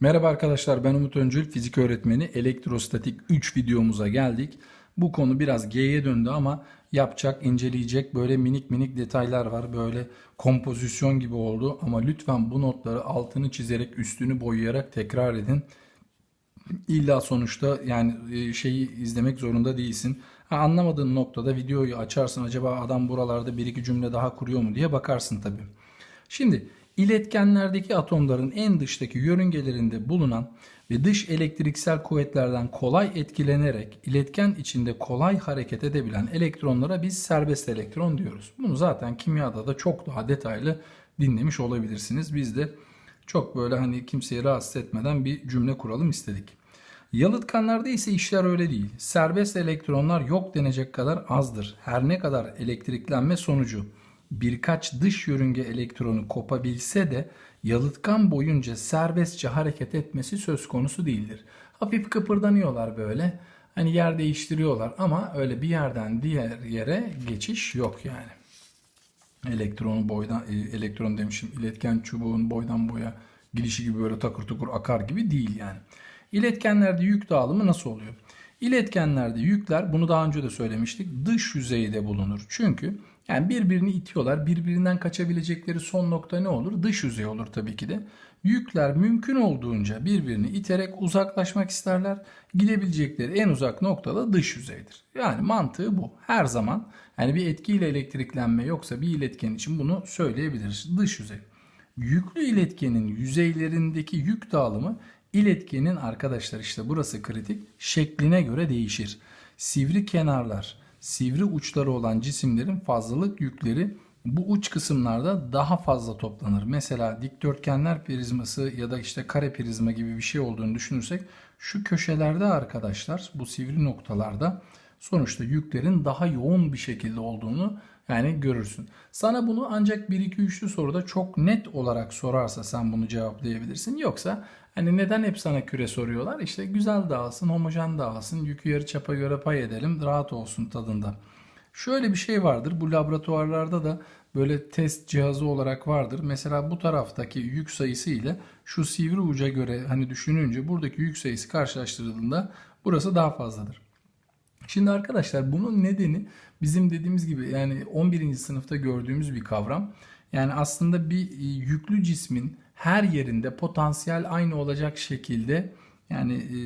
Merhaba arkadaşlar ben Umut Öncül fizik öğretmeni elektrostatik 3 videomuza geldik. Bu konu biraz G'ye döndü ama yapacak, inceleyecek böyle minik minik detaylar var. Böyle kompozisyon gibi oldu ama lütfen bu notları altını çizerek üstünü boyayarak tekrar edin. İlla sonuçta yani e, şeyi izlemek zorunda değilsin. Ha, anlamadığın noktada videoyu açarsın acaba adam buralarda bir iki cümle daha kuruyor mu diye bakarsın tabii. Şimdi iletkenlerdeki atomların en dıştaki yörüngelerinde bulunan ve dış elektriksel kuvvetlerden kolay etkilenerek iletken içinde kolay hareket edebilen elektronlara biz serbest elektron diyoruz. Bunu zaten kimyada da çok daha detaylı dinlemiş olabilirsiniz. Biz de çok böyle hani kimseyi rahatsız etmeden bir cümle kuralım istedik. Yalıtkanlarda ise işler öyle değil. Serbest elektronlar yok denecek kadar azdır. Her ne kadar elektriklenme sonucu birkaç dış yörünge elektronu kopabilse de yalıtkan boyunca serbestçe hareket etmesi söz konusu değildir. Hafif kıpırdanıyorlar böyle. Hani yer değiştiriyorlar ama öyle bir yerden diğer yere geçiş yok yani. Elektronu boydan, e, elektron demişim, iletken çubuğun boydan boya gidişi gibi böyle takır tukur akar gibi değil yani. İletkenlerde yük dağılımı nasıl oluyor? İletkenlerde yükler, bunu daha önce de söylemiştik, dış yüzeyde bulunur. Çünkü yani birbirini itiyorlar. Birbirinden kaçabilecekleri son nokta ne olur? Dış yüzey olur tabii ki de. Yükler mümkün olduğunca birbirini iterek uzaklaşmak isterler. Gidebilecekleri en uzak nokta da dış yüzeydir. Yani mantığı bu. Her zaman yani bir etkiyle elektriklenme yoksa bir iletken için bunu söyleyebiliriz. Dış yüzey. Yüklü iletkenin yüzeylerindeki yük dağılımı iletkenin arkadaşlar işte burası kritik şekline göre değişir. Sivri kenarlar, sivri uçları olan cisimlerin fazlalık yükleri bu uç kısımlarda daha fazla toplanır. Mesela dikdörtgenler prizması ya da işte kare prizma gibi bir şey olduğunu düşünürsek şu köşelerde arkadaşlar bu sivri noktalarda sonuçta yüklerin daha yoğun bir şekilde olduğunu yani görürsün. Sana bunu ancak 1 2 3'lü soruda çok net olarak sorarsa sen bunu cevaplayabilirsin. Yoksa hani neden hep sana küre soruyorlar? İşte güzel dağılsın, homojen dağılsın, yükü yarı çapa göre pay edelim, rahat olsun tadında. Şöyle bir şey vardır. Bu laboratuvarlarda da böyle test cihazı olarak vardır. Mesela bu taraftaki yük sayısı ile şu sivri uca göre hani düşününce buradaki yük sayısı karşılaştırıldığında burası daha fazladır. Şimdi arkadaşlar bunun nedeni bizim dediğimiz gibi yani 11. sınıfta gördüğümüz bir kavram. Yani aslında bir e, yüklü cismin her yerinde potansiyel aynı olacak şekilde yani e,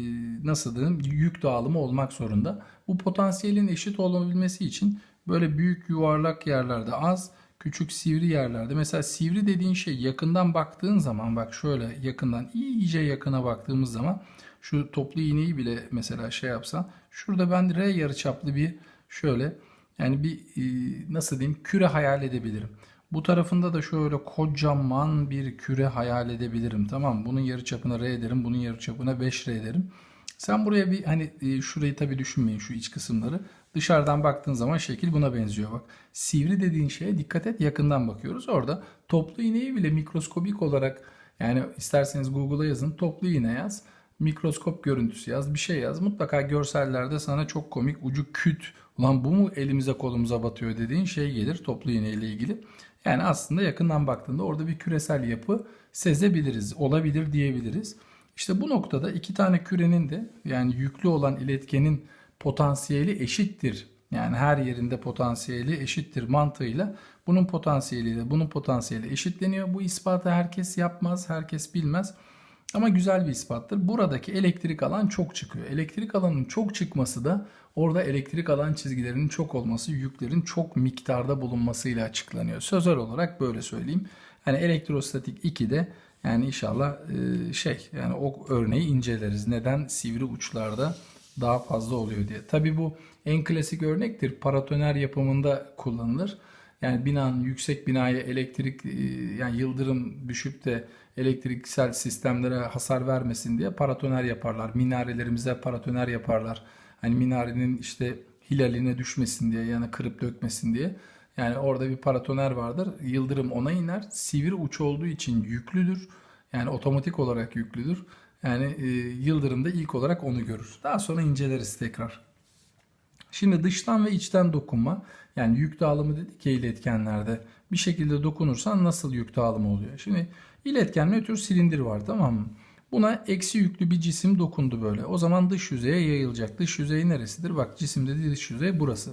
nasıl diyeyim yük dağılımı olmak zorunda. Bu potansiyelin eşit olabilmesi için böyle büyük yuvarlak yerlerde az, küçük sivri yerlerde. Mesela sivri dediğin şey yakından baktığın zaman bak şöyle yakından iyice yakına baktığımız zaman şu toplu iğneyi bile mesela şey yapsan şurada ben R yarıçaplı bir şöyle yani bir e, nasıl diyeyim küre hayal edebilirim. Bu tarafında da şöyle kocaman bir küre hayal edebilirim. Tamam? Bunun yarıçapına R ederim. Bunun yarıçapına 5R ederim. Sen buraya bir hani e, şurayı tabii düşünmeyin şu iç kısımları. Dışarıdan baktığın zaman şekil buna benziyor bak. Sivri dediğin şeye dikkat et yakından bakıyoruz. Orada toplu iğneyi bile mikroskobik olarak yani isterseniz Google'a yazın toplu iğne yaz. Mikroskop görüntüsü yaz bir şey yaz. Mutlaka görsellerde sana çok komik ucu küt ulan bu mu elimize kolumuza batıyor dediğin şey gelir toplu iğne ile ilgili. Yani aslında yakından baktığında orada bir küresel yapı sezebiliriz, olabilir diyebiliriz. İşte bu noktada iki tane kürenin de yani yüklü olan iletkenin potansiyeli eşittir. Yani her yerinde potansiyeli eşittir mantığıyla bunun potansiyeliyle bunun potansiyeli eşitleniyor. Bu ispatı herkes yapmaz, herkes bilmez. Ama güzel bir ispattır. Buradaki elektrik alan çok çıkıyor. Elektrik alanın çok çıkması da orada elektrik alan çizgilerinin çok olması, yüklerin çok miktarda bulunmasıyla açıklanıyor. Sözel olarak böyle söyleyeyim. Hani elektrostatik 2'de yani inşallah e, şey yani o örneği inceleriz. Neden sivri uçlarda daha fazla oluyor diye. Tabii bu en klasik örnektir. Paratoner yapımında kullanılır. Yani binanın yüksek binaya elektrik e, yani yıldırım düşüp de elektriksel sistemlere hasar vermesin diye paratoner yaparlar. Minarelerimize paratoner yaparlar. Hani minarenin işte hilaline düşmesin diye yani kırıp dökmesin diye. Yani orada bir paratoner vardır. Yıldırım ona iner. Sivri uç olduğu için yüklüdür. Yani otomatik olarak yüklüdür. Yani e, yıldırım da ilk olarak onu görür. Daha sonra inceleriz tekrar. Şimdi dıştan ve içten dokunma yani yük dağılımı dedik ya iletkenlerde bir şekilde dokunursan nasıl yük dağılımı oluyor? Şimdi iletken nötr silindir var tamam mı? Buna eksi yüklü bir cisim dokundu böyle. O zaman dış yüzeye yayılacak. Dış yüzey neresidir? Bak cisimde dış yüzey burası.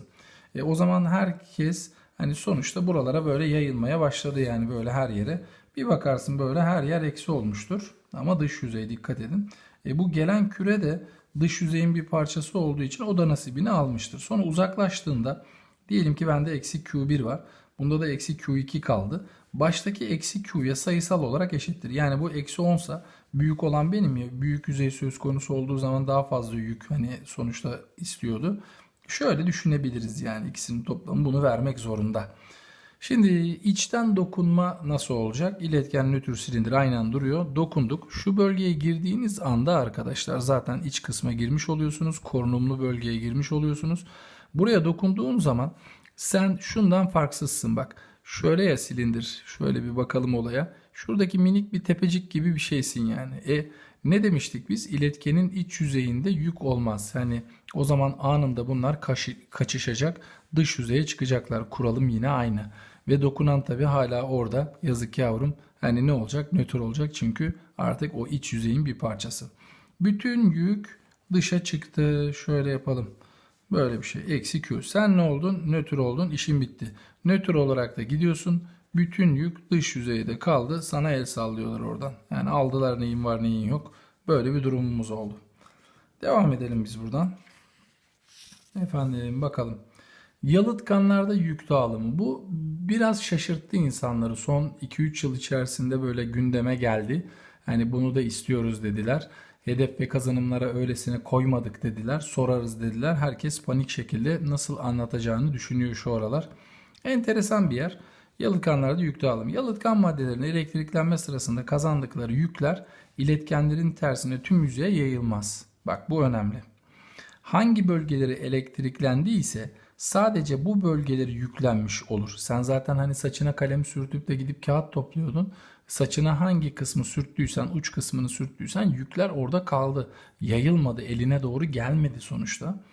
E, o zaman herkes hani sonuçta buralara böyle yayılmaya başladı yani böyle her yere. Bir bakarsın böyle her yer eksi olmuştur. Ama dış yüzey dikkat edin. E, bu gelen küre de dış yüzeyin bir parçası olduğu için o da nasibini almıştır. Sonra uzaklaştığında diyelim ki bende eksi Q1 var. Bunda da eksi Q2 kaldı. Baştaki eksi Q'ya sayısal olarak eşittir. Yani bu eksi 10 sa büyük olan benim ya. Büyük yüzey söz konusu olduğu zaman daha fazla yük hani sonuçta istiyordu. Şöyle düşünebiliriz yani ikisinin toplamı bunu vermek zorunda. Şimdi içten dokunma nasıl olacak? İletken nötr silindir aynen duruyor. Dokunduk. Şu bölgeye girdiğiniz anda arkadaşlar zaten iç kısma girmiş oluyorsunuz. Korunumlu bölgeye girmiş oluyorsunuz. Buraya dokunduğun zaman sen şundan farksızsın bak. Şöyle ya silindir. Şöyle bir bakalım olaya. Şuradaki minik bir tepecik gibi bir şeysin yani. E ne demiştik biz? İletkenin iç yüzeyinde yük olmaz. Hani o zaman anında bunlar kaşı- kaçışacak, dış yüzeye çıkacaklar. Kuralım yine aynı. Ve dokunan tabii hala orada. Yazık yavrum. Hani ne olacak? Nötr olacak çünkü artık o iç yüzeyin bir parçası. Bütün yük dışa çıktı. Şöyle yapalım. Böyle bir şey. Eksi Q. Sen ne oldun? Nötr oldun. İşin bitti. Nötr olarak da gidiyorsun. Bütün yük dış yüzeyde kaldı. Sana el sallıyorlar oradan. Yani aldılar neyin var neyin yok. Böyle bir durumumuz oldu. Devam edelim biz buradan. Efendim bakalım. Yalıtkanlarda yük dağılımı. Bu biraz şaşırttı insanları. Son 2-3 yıl içerisinde böyle gündeme geldi. Hani bunu da istiyoruz dediler. Hedef ve kazanımlara öylesine koymadık dediler. Sorarız dediler. Herkes panik şekilde nasıl anlatacağını düşünüyor şu aralar. Enteresan bir yer. Yalıtkanlarda yük dağılımı. Yalıtkan maddelerin elektriklenme sırasında kazandıkları yükler iletkenlerin tersine tüm yüzeye yayılmaz. Bak bu önemli. Hangi bölgeleri elektriklendiyse sadece bu bölgeleri yüklenmiş olur. Sen zaten hani saçına kalem sürtüp de gidip kağıt topluyordun. Saçına hangi kısmı sürttüysen, uç kısmını sürttüysen yükler orada kaldı. Yayılmadı, eline doğru gelmedi sonuçta.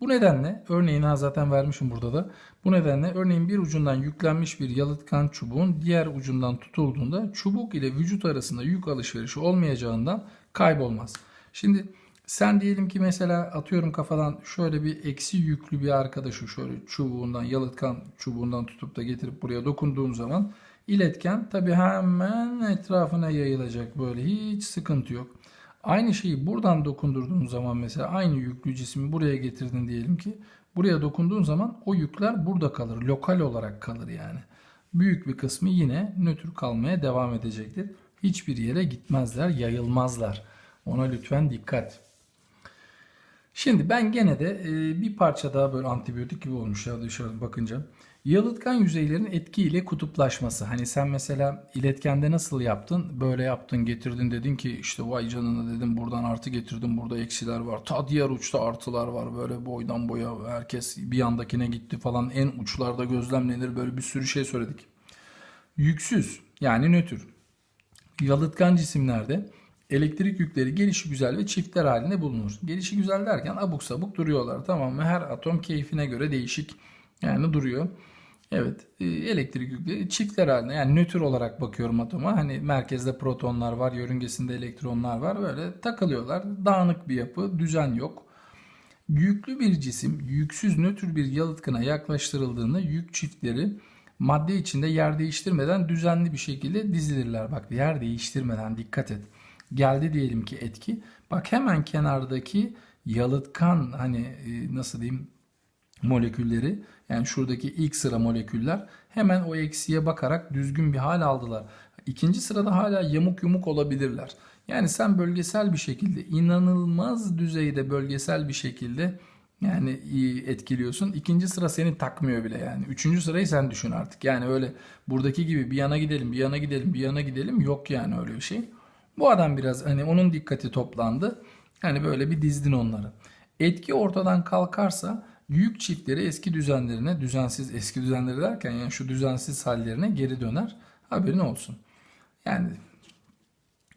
Bu nedenle örneğin ha zaten vermişim burada da. Bu nedenle örneğin bir ucundan yüklenmiş bir yalıtkan çubuğun diğer ucundan tutulduğunda çubuk ile vücut arasında yük alışverişi olmayacağından kaybolmaz. Şimdi sen diyelim ki mesela atıyorum kafadan şöyle bir eksi yüklü bir arkadaşı şöyle çubuğundan yalıtkan çubuğundan tutup da getirip buraya dokunduğum zaman iletken tabi hemen etrafına yayılacak böyle hiç sıkıntı yok. Aynı şeyi buradan dokundurduğun zaman mesela aynı yüklü cismi buraya getirdin diyelim ki buraya dokunduğun zaman o yükler burada kalır. Lokal olarak kalır yani. Büyük bir kısmı yine nötr kalmaya devam edecektir. Hiçbir yere gitmezler, yayılmazlar. Ona lütfen dikkat. Şimdi ben gene de e, bir parça daha böyle antibiyotik gibi olmuş ya dışarı bakınca. Yalıtkan yüzeylerin etkiyle kutuplaşması. Hani sen mesela iletkende nasıl yaptın? Böyle yaptın, getirdin dedin ki işte vay canına dedim buradan artı getirdim burada eksiler var. Ta diğer uçta artılar var böyle boydan boya herkes bir yandakine gitti falan. En uçlarda gözlemlenir böyle bir sürü şey söyledik. Yüksüz yani nötr. Yalıtkan cisimlerde elektrik yükleri gelişi güzel ve çiftler halinde bulunur. Gelişi güzel derken abuk sabuk duruyorlar tamam mı? Her atom keyfine göre değişik yani duruyor. Evet e, elektrik yükleri çiftler halinde yani nötr olarak bakıyorum atoma. Hani merkezde protonlar var, yörüngesinde elektronlar var. Böyle takılıyorlar. Dağınık bir yapı, düzen yok. Yüklü bir cisim yüksüz nötr bir yalıtkına yaklaştırıldığında yük çiftleri madde içinde yer değiştirmeden düzenli bir şekilde dizilirler. Bak yer değiştirmeden dikkat et. Geldi diyelim ki etki. Bak hemen kenardaki yalıtkan hani e, nasıl diyeyim molekülleri yani şuradaki ilk sıra moleküller hemen o eksiye bakarak düzgün bir hal aldılar. İkinci sırada hala yamuk yumuk olabilirler. Yani sen bölgesel bir şekilde inanılmaz düzeyde bölgesel bir şekilde yani etkiliyorsun. İkinci sıra seni takmıyor bile yani. Üçüncü sırayı sen düşün artık. Yani öyle buradaki gibi bir yana gidelim, bir yana gidelim, bir yana gidelim yok yani öyle bir şey. Bu adam biraz hani onun dikkati toplandı. Hani böyle bir dizdin onları. Etki ortadan kalkarsa yük çiftleri eski düzenlerine, düzensiz eski düzenleri derken yani şu düzensiz hallerine geri döner. Haberin olsun. Yani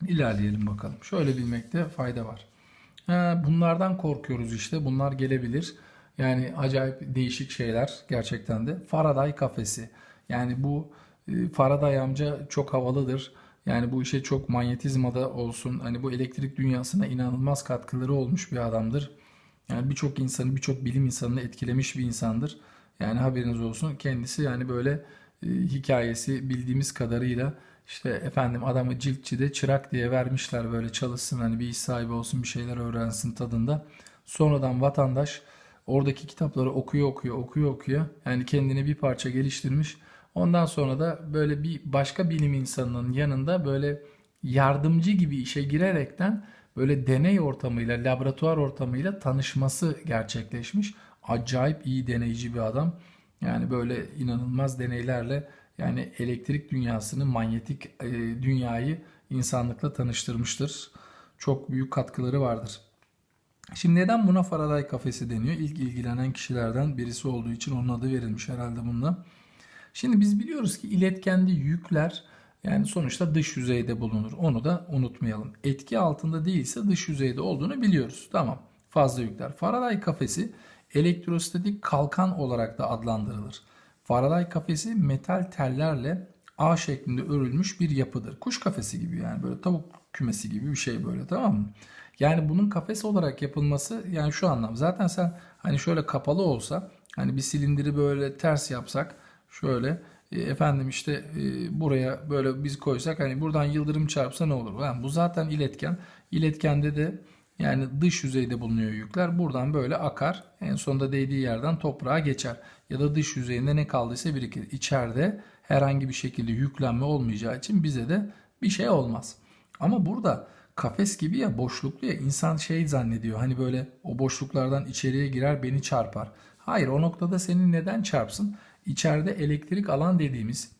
ilerleyelim bakalım. Şöyle bilmekte fayda var. Ha, bunlardan korkuyoruz işte. Bunlar gelebilir. Yani acayip değişik şeyler gerçekten de. Faraday kafesi. Yani bu e, Faraday amca çok havalıdır. Yani bu işe çok manyetizmada olsun. Hani bu elektrik dünyasına inanılmaz katkıları olmuş bir adamdır. Yani birçok insanı, birçok bilim insanını etkilemiş bir insandır. Yani haberiniz olsun. Kendisi yani böyle e, hikayesi bildiğimiz kadarıyla işte efendim adamı ciltçide çırak diye vermişler böyle çalışsın hani bir iş sahibi olsun bir şeyler öğrensin tadında. Sonradan vatandaş oradaki kitapları okuyor okuyor okuyor okuyor yani kendini bir parça geliştirmiş. Ondan sonra da böyle bir başka bilim insanının yanında böyle yardımcı gibi işe girerekten böyle deney ortamıyla, laboratuvar ortamıyla tanışması gerçekleşmiş. Acayip iyi deneyici bir adam. Yani böyle inanılmaz deneylerle yani elektrik dünyasını, manyetik e, dünyayı insanlıkla tanıştırmıştır. Çok büyük katkıları vardır. Şimdi neden buna Faraday kafesi deniyor? İlk ilgilenen kişilerden birisi olduğu için onun adı verilmiş herhalde bununla. Şimdi biz biliyoruz ki iletkende yükler yani sonuçta dış yüzeyde bulunur. Onu da unutmayalım. Etki altında değilse dış yüzeyde olduğunu biliyoruz. Tamam. Fazla yükler. Faraday kafesi elektrostatik kalkan olarak da adlandırılır. Faraday kafesi metal tellerle A şeklinde örülmüş bir yapıdır. Kuş kafesi gibi yani böyle tavuk kümesi gibi bir şey böyle tamam mı? Yani bunun kafes olarak yapılması yani şu anlam. Zaten sen hani şöyle kapalı olsa hani bir silindiri böyle ters yapsak şöyle efendim işte e, buraya böyle biz koysak hani buradan yıldırım çarpsa ne olur? Yani bu zaten iletken. İletkende de yani dış yüzeyde bulunuyor yükler. Buradan böyle akar. En sonunda değdiği yerden toprağa geçer. Ya da dış yüzeyinde ne kaldıysa birikir. İçeride herhangi bir şekilde yüklenme olmayacağı için bize de bir şey olmaz. Ama burada kafes gibi ya boşluklu ya insan şey zannediyor. Hani böyle o boşluklardan içeriye girer beni çarpar. Hayır o noktada seni neden çarpsın? İçeride elektrik alan dediğimiz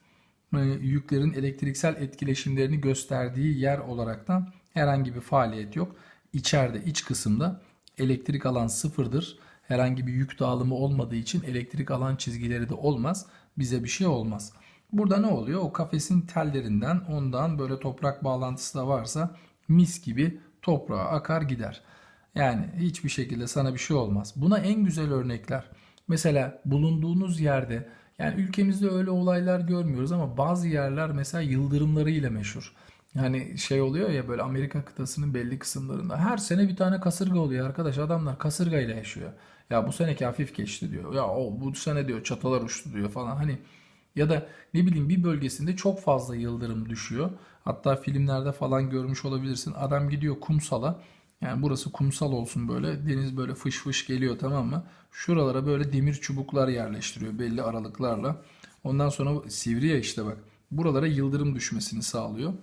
e, yüklerin elektriksel etkileşimlerini gösterdiği yer olaraktan herhangi bir faaliyet yok. İçeride iç kısımda elektrik alan sıfırdır. Herhangi bir yük dağılımı olmadığı için elektrik alan çizgileri de olmaz. Bize bir şey olmaz. Burada ne oluyor? O kafesin tellerinden ondan böyle toprak bağlantısı da varsa mis gibi toprağa akar gider. Yani hiçbir şekilde sana bir şey olmaz. Buna en güzel örnekler. Mesela bulunduğunuz yerde yani ülkemizde öyle olaylar görmüyoruz ama bazı yerler mesela yıldırımlarıyla meşhur. Yani şey oluyor ya böyle Amerika kıtasının belli kısımlarında her sene bir tane kasırga oluyor arkadaş. Adamlar kasırgayla yaşıyor. Ya bu seneki hafif geçti diyor. Ya o bu sene diyor çatalar uçtu diyor falan. Hani ya da ne bileyim bir bölgesinde çok fazla yıldırım düşüyor. Hatta filmlerde falan görmüş olabilirsin. Adam gidiyor kumsala. Yani burası kumsal olsun böyle. Deniz böyle fış fış geliyor tamam mı? Şuralara böyle demir çubuklar yerleştiriyor belli aralıklarla. Ondan sonra sivri ya işte bak. Buralara yıldırım düşmesini sağlıyor.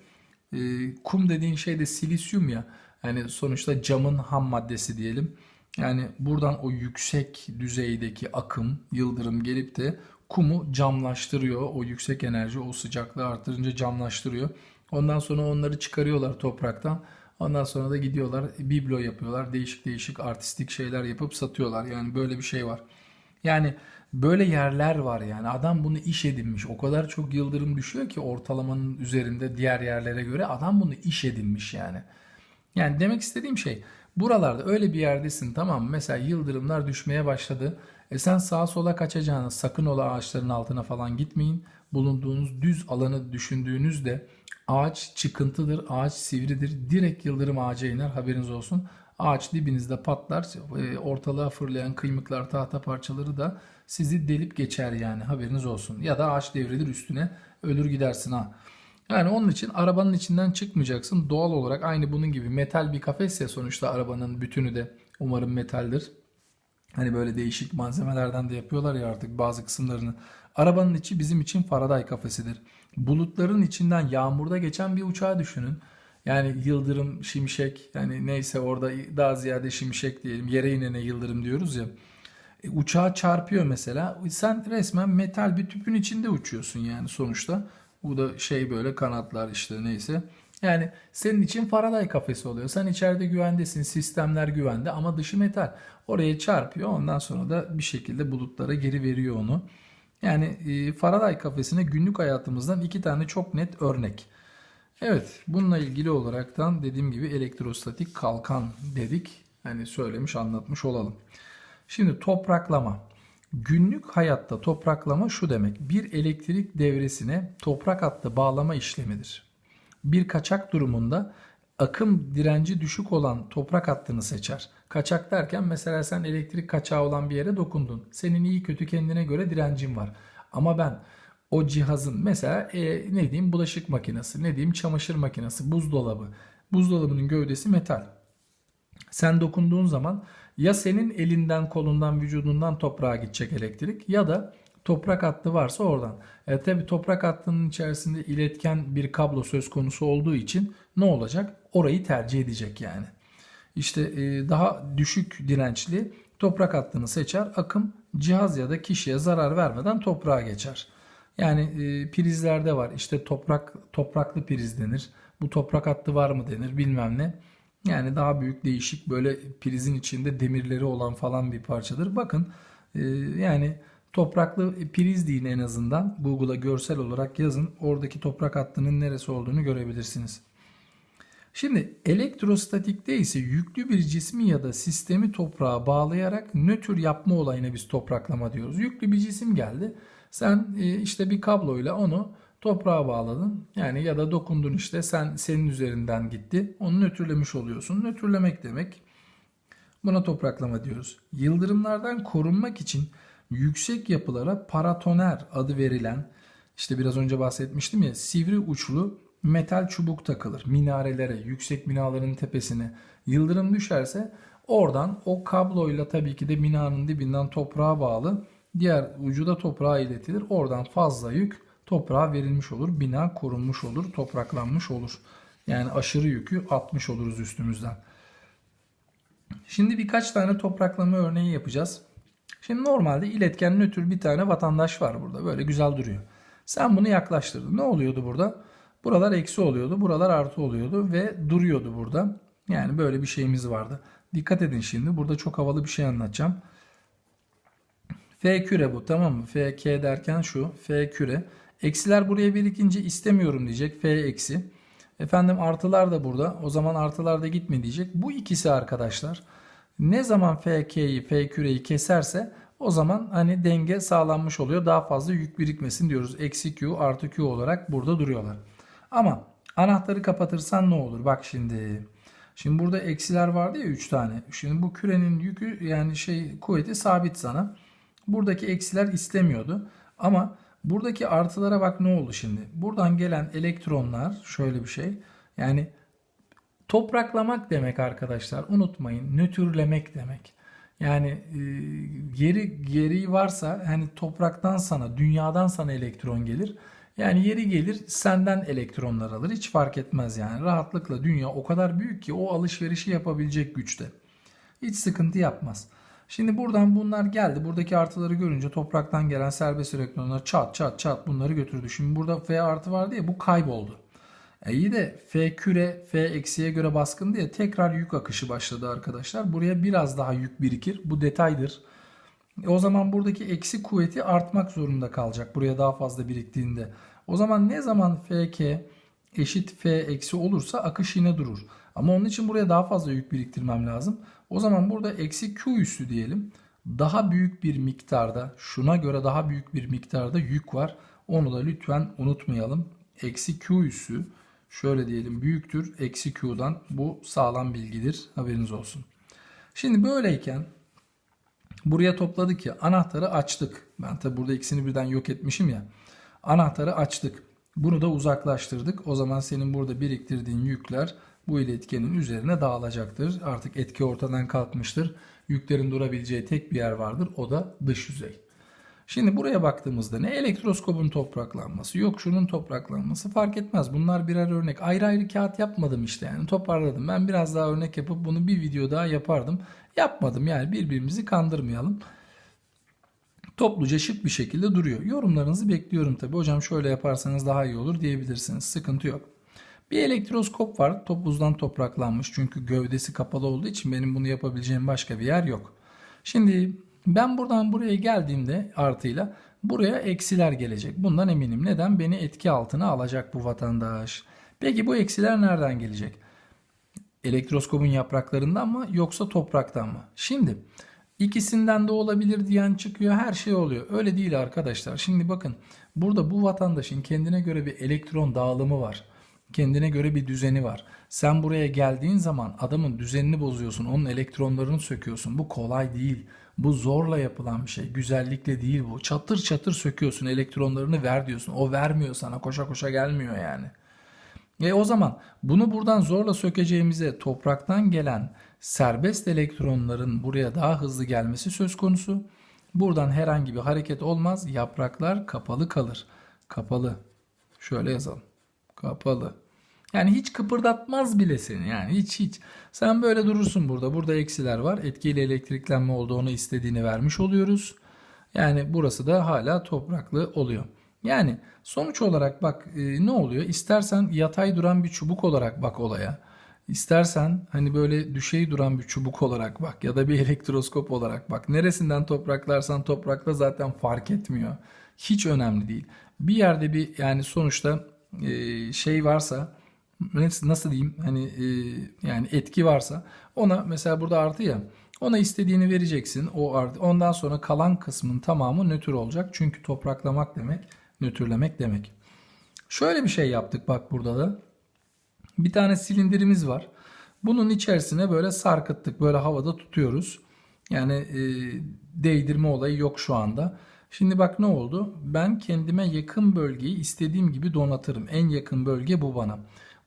Ee, kum dediğin şey de silisyum ya. Yani sonuçta camın ham maddesi diyelim. Yani buradan o yüksek düzeydeki akım, yıldırım gelip de kumu camlaştırıyor. O yüksek enerji, o sıcaklığı artırınca camlaştırıyor. Ondan sonra onları çıkarıyorlar topraktan. Ondan sonra da gidiyorlar biblo yapıyorlar. Değişik değişik artistik şeyler yapıp satıyorlar. Yani böyle bir şey var. Yani böyle yerler var yani. Adam bunu iş edinmiş. O kadar çok yıldırım düşüyor ki ortalamanın üzerinde diğer yerlere göre adam bunu iş edinmiş yani. Yani demek istediğim şey buralarda öyle bir yerdesin tamam mı? Mesela yıldırımlar düşmeye başladı. E sen sağa sola kaçacağını sakın ola ağaçların altına falan gitmeyin. Bulunduğunuz düz alanı düşündüğünüzde ağaç çıkıntıdır, ağaç sivridir. Direkt yıldırım ağaca iner haberiniz olsun. Ağaç dibinizde patlar. E, ortalığa fırlayan kıymıklar, tahta parçaları da sizi delip geçer yani haberiniz olsun. Ya da ağaç devrilir üstüne ölür gidersin ha. Yani onun için arabanın içinden çıkmayacaksın. Doğal olarak aynı bunun gibi metal bir kafes ya sonuçta arabanın bütünü de umarım metaldir. Hani böyle değişik malzemelerden de yapıyorlar ya artık bazı kısımlarını. Arabanın içi bizim için Faraday kafesidir. Bulutların içinden yağmurda geçen bir uçağı düşünün. Yani yıldırım, şimşek yani neyse orada daha ziyade şimşek diyelim. Yere inene yıldırım diyoruz ya. E, uçağa çarpıyor mesela. Sen resmen metal bir tüpün içinde uçuyorsun yani sonuçta. Bu da şey böyle kanatlar işte neyse. Yani senin için Faraday kafesi oluyor. Sen içeride güvendesin, sistemler güvende ama dışı metal. Oraya çarpıyor ondan sonra da bir şekilde bulutlara geri veriyor onu. Yani e, Faraday kafesine günlük hayatımızdan iki tane çok net örnek. Evet bununla ilgili olaraktan dediğim gibi elektrostatik kalkan dedik. Hani söylemiş anlatmış olalım. Şimdi topraklama. Günlük hayatta topraklama şu demek. Bir elektrik devresine toprak hattı bağlama işlemidir. Bir kaçak durumunda akım direnci düşük olan toprak hattını seçer. Kaçak derken mesela sen elektrik kaçağı olan bir yere dokundun. Senin iyi kötü kendine göre direncin var. Ama ben o cihazın mesela e, ne diyeyim bulaşık makinesi, ne diyeyim çamaşır makinesi, buzdolabı. Buzdolabının gövdesi metal. Sen dokunduğun zaman ya senin elinden, kolundan, vücudundan toprağa gidecek elektrik ya da toprak hattı varsa oradan. E tabi toprak hattının içerisinde iletken bir kablo söz konusu olduğu için ne olacak? Orayı tercih edecek yani. İşte e, daha düşük dirençli toprak hattını seçer. Akım cihaz ya da kişiye zarar vermeden toprağa geçer. Yani e, prizlerde var. İşte toprak topraklı priz denir. Bu toprak hattı var mı denir bilmem ne. Yani daha büyük değişik böyle prizin içinde demirleri olan falan bir parçadır. Bakın e, yani topraklı priz deyin en azından. Google'a görsel olarak yazın. Oradaki toprak hattının neresi olduğunu görebilirsiniz. Şimdi elektrostatikte ise yüklü bir cismi ya da sistemi toprağa bağlayarak nötr yapma olayına biz topraklama diyoruz. Yüklü bir cisim geldi. Sen e, işte bir kabloyla onu toprağa bağladın. Yani ya da dokundun işte sen senin üzerinden gitti. Onu nötrlemiş oluyorsun. Nötrlemek demek. Buna topraklama diyoruz. Yıldırımlardan korunmak için yüksek yapılara paratoner adı verilen işte biraz önce bahsetmiştim ya sivri uçlu metal çubuk takılır. Minarelere, yüksek binaların tepesine yıldırım düşerse oradan o kabloyla tabii ki de binanın dibinden toprağa bağlı diğer ucu da toprağa iletilir. Oradan fazla yük toprağa verilmiş olur. Bina korunmuş olur, topraklanmış olur. Yani aşırı yükü atmış oluruz üstümüzden. Şimdi birkaç tane topraklama örneği yapacağız. Şimdi normalde iletken nötr bir tane vatandaş var burada. Böyle güzel duruyor. Sen bunu yaklaştırdın. Ne oluyordu burada? Buralar eksi oluyordu. Buralar artı oluyordu ve duruyordu burada. Yani böyle bir şeyimiz vardı. Dikkat edin şimdi. Burada çok havalı bir şey anlatacağım. F küre bu tamam mı? F K derken şu. F küre. Eksiler buraya birikince istemiyorum diyecek. F eksi. Efendim artılar da burada. O zaman artılar da gitme diyecek. Bu ikisi arkadaşlar. Ne zaman FK'yi, F küreyi keserse o zaman hani denge sağlanmış oluyor. Daha fazla yük birikmesin diyoruz. Eksi Q artı Q olarak burada duruyorlar. Ama anahtarı kapatırsan ne olur? Bak şimdi. Şimdi burada eksiler vardı ya 3 tane. Şimdi bu kürenin yükü yani şey kuvveti sabit sana. Buradaki eksiler istemiyordu. Ama buradaki artılara bak ne oldu şimdi? Buradan gelen elektronlar şöyle bir şey. Yani topraklamak demek arkadaşlar. Unutmayın. Nötrlemek demek. Yani e, geri geri varsa hani topraktan sana, dünyadan sana elektron gelir. Yani yeri gelir senden elektronlar alır. Hiç fark etmez yani. Rahatlıkla dünya o kadar büyük ki o alışverişi yapabilecek güçte. Hiç sıkıntı yapmaz. Şimdi buradan bunlar geldi. Buradaki artıları görünce topraktan gelen serbest elektronlar çat çat çat bunları götürdü. Şimdi burada F artı vardı ya bu kayboldu. E iyi de F küre F eksiye göre baskın diye tekrar yük akışı başladı arkadaşlar. Buraya biraz daha yük birikir. Bu detaydır. E o zaman buradaki eksi kuvveti artmak zorunda kalacak. Buraya daha fazla biriktiğinde. O zaman ne zaman FK eşit F eksi olursa akış yine durur. Ama onun için buraya daha fazla yük biriktirmem lazım. O zaman burada eksi Q üssü diyelim. Daha büyük bir miktarda şuna göre daha büyük bir miktarda yük var. Onu da lütfen unutmayalım. Eksi Q üssü şöyle diyelim büyüktür eksi Q'dan. Bu sağlam bilgidir. Haberiniz olsun. Şimdi böyleyken buraya topladık ya anahtarı açtık. Ben tabi burada ikisini birden yok etmişim ya. Anahtarı açtık. Bunu da uzaklaştırdık. O zaman senin burada biriktirdiğin yükler bu iletkenin üzerine dağılacaktır. Artık etki ortadan kalkmıştır. Yüklerin durabileceği tek bir yer vardır. O da dış yüzey. Şimdi buraya baktığımızda ne elektroskopun topraklanması yok şunun topraklanması fark etmez. Bunlar birer örnek. Ayrı ayrı kağıt yapmadım işte yani toparladım. Ben biraz daha örnek yapıp bunu bir video daha yapardım. Yapmadım yani birbirimizi kandırmayalım. Topluca şık bir şekilde duruyor. Yorumlarınızı bekliyorum tabi. Hocam şöyle yaparsanız daha iyi olur diyebilirsiniz. Sıkıntı yok. Bir elektroskop var. Top buzdan topraklanmış. Çünkü gövdesi kapalı olduğu için benim bunu yapabileceğim başka bir yer yok. Şimdi ben buradan buraya geldiğimde artıyla buraya eksiler gelecek. Bundan eminim. Neden? Beni etki altına alacak bu vatandaş. Peki bu eksiler nereden gelecek? Elektroskopun yapraklarından mı yoksa topraktan mı? Şimdi ikisinden de olabilir diyen çıkıyor. Her şey oluyor. Öyle değil arkadaşlar. Şimdi bakın burada bu vatandaşın kendine göre bir elektron dağılımı var. Kendine göre bir düzeni var. Sen buraya geldiğin zaman adamın düzenini bozuyorsun, onun elektronlarını söküyorsun. Bu kolay değil. Bu zorla yapılan bir şey. Güzellikle değil bu. Çatır çatır söküyorsun, elektronlarını ver diyorsun. O vermiyor sana, koşa koşa gelmiyor yani. E o zaman bunu buradan zorla sökeceğimize topraktan gelen serbest elektronların buraya daha hızlı gelmesi söz konusu. Buradan herhangi bir hareket olmaz. Yapraklar kapalı kalır. Kapalı. Şöyle yazalım. Kapalı. Yani hiç kıpırdatmaz bile seni yani hiç hiç. Sen böyle durursun burada. Burada eksiler var. Etkili elektriklenme olduğunu istediğini vermiş oluyoruz. Yani burası da hala topraklı oluyor. Yani sonuç olarak bak e, ne oluyor? İstersen yatay duran bir çubuk olarak bak olaya. İstersen hani böyle düşey duran bir çubuk olarak bak ya da bir elektroskop olarak bak. Neresinden topraklarsan toprakla zaten fark etmiyor. Hiç önemli değil. Bir yerde bir yani sonuçta e, şey varsa nasıl diyeyim hani e, yani etki varsa ona mesela burada artı ya ona istediğini vereceksin o artı ondan sonra kalan kısmın tamamı nötr olacak çünkü topraklamak demek nötrlemek demek. Şöyle bir şey yaptık bak burada da bir tane silindirimiz var. Bunun içerisine böyle sarkıttık böyle havada tutuyoruz. Yani e, değdirme olayı yok şu anda. Şimdi bak ne oldu? Ben kendime yakın bölgeyi istediğim gibi donatırım. En yakın bölge bu bana.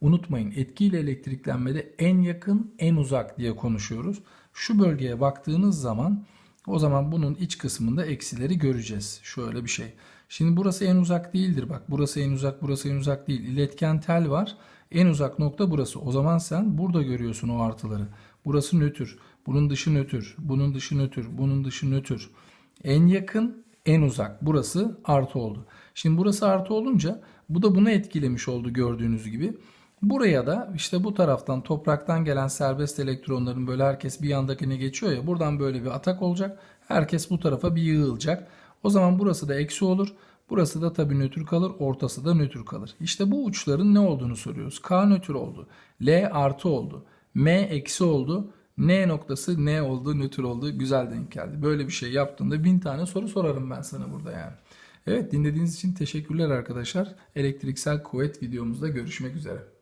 Unutmayın etkiyle elektriklenmede en yakın en uzak diye konuşuyoruz. Şu bölgeye baktığınız zaman o zaman bunun iç kısmında eksileri göreceğiz. Şöyle bir şey. Şimdi burası en uzak değildir bak. Burası en uzak, burası en uzak değil. İletken tel var. En uzak nokta burası. O zaman sen burada görüyorsun o artıları. Burası nötr. Bunun dışı nötr. Bunun dışı nötr. Bunun dışı nötr. En yakın, en uzak. Burası artı oldu. Şimdi burası artı olunca bu da bunu etkilemiş oldu gördüğünüz gibi. Buraya da işte bu taraftan topraktan gelen serbest elektronların böyle herkes bir yandakine geçiyor ya buradan böyle bir atak olacak. Herkes bu tarafa bir yığılacak. O zaman burası da eksi olur. Burası da tabii nötr kalır. Ortası da nötr kalır. İşte bu uçların ne olduğunu soruyoruz. K nötr oldu. L artı oldu. M eksi oldu. N noktası N oldu, nötr oldu. Güzel denk geldi. Böyle bir şey yaptığında bin tane soru sorarım ben sana burada yani. Evet dinlediğiniz için teşekkürler arkadaşlar. Elektriksel kuvvet videomuzda görüşmek üzere.